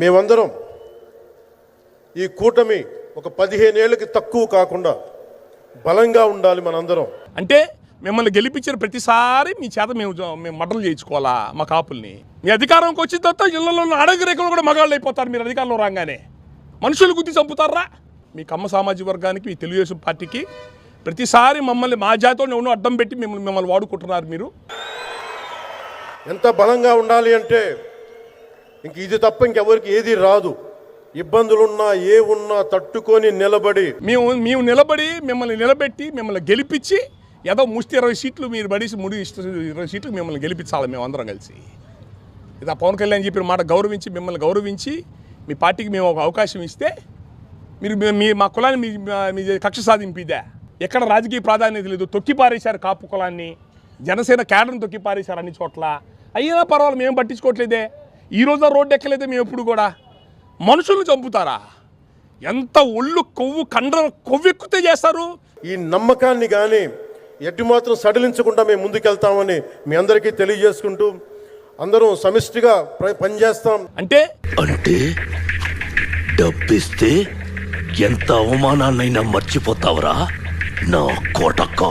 మేమందరం ఈ కూటమి ఒక పదిహేనేళ్ళకి తక్కువ కాకుండా బలంగా ఉండాలి మనందరం. అంటే మిమ్మల్ని గెలిపించిన ప్రతిసారి మీ చేత మేము మేము మటలు చేయించుకోవాలా మా కాపుల్ని? మీ అధికారంకి వచ్చిన తర్వాత ఇళ్ళలో అడగి రేఖలు కూడా మగాళ్ళు అయిపోతారు మీరు అధికారంలో రాగానే. మనుషులు గుద్ది చంపుతారా? మీ కమ్మ సామాజిక వర్గానికి మీ తెలుగుదేశం పార్టీకి ప్రతిసారి మమ్మల్ని మా జాతిలో ఉన్న అడ్డం పెట్టి మిమ్మల్ని మిమ్మల్ని వాడుకుంటున్నారు మీరు. ఎంత బలంగా ఉండాలి అంటే ఇంక ఇది తప్ప ఇంకెవరికి ఏది రాదు. ఇబ్బందులున్నా ఏ ఉన్నా తట్టుకొని నిలబడి. మేము మేము నిలబడి మిమ్మల్ని నిలబెట్టి మిమ్మల్ని గెలిపించి ఏదో ముష్టి ఇరవై సీట్లు మీరు పడేసి ముడి ఇరవై సీట్లు మిమ్మల్ని గెలిపించాలి మేము అందరం కలిసి. ఇది ఆ పవన్ కళ్యాణ్ చెప్పిన మాట గౌరవించి మిమ్మల్ని గౌరవించి మీ పార్టీకి మేము ఒక అవకాశం ఇస్తే మీరు మీ- మీ మా కులాన్ని మీ మీ కక్ష సాధింపిదే ఎక్కడ రాజకీయ ప్రాధాన్యత లేదు తొక్కి పారేశారు కాపు కులాన్ని జనసేన కేడర్ని తొక్కి పారేశారు అన్ని చోట్ల. అయినా పర్వాలేదు మేము పట్టించుకోవట్లేదే. ఈ రోజు రోడ్డు ఎక్కలేదే మేము ఎప్పుడు కూడా. మనుషులను చంపుతారా? ఎంత ఒళ్ళు కొవ్వు కండ్ర కొవ్వెక్కితే చేస్తారు? ఈ నమ్మకాన్ని కానీ ఎటు మాత్రం సడలించకుండా మేము ముందుకెళ్తామని మీ అందరికీ తెలియజేసుకుంటూ అందరం సమిష్టిగా పనిచేస్తాం. అంటే? అంటే డబ్బిస్తే ఎంత అవమానాన్నైనా మర్చిపోతావురా నా కోటక్క?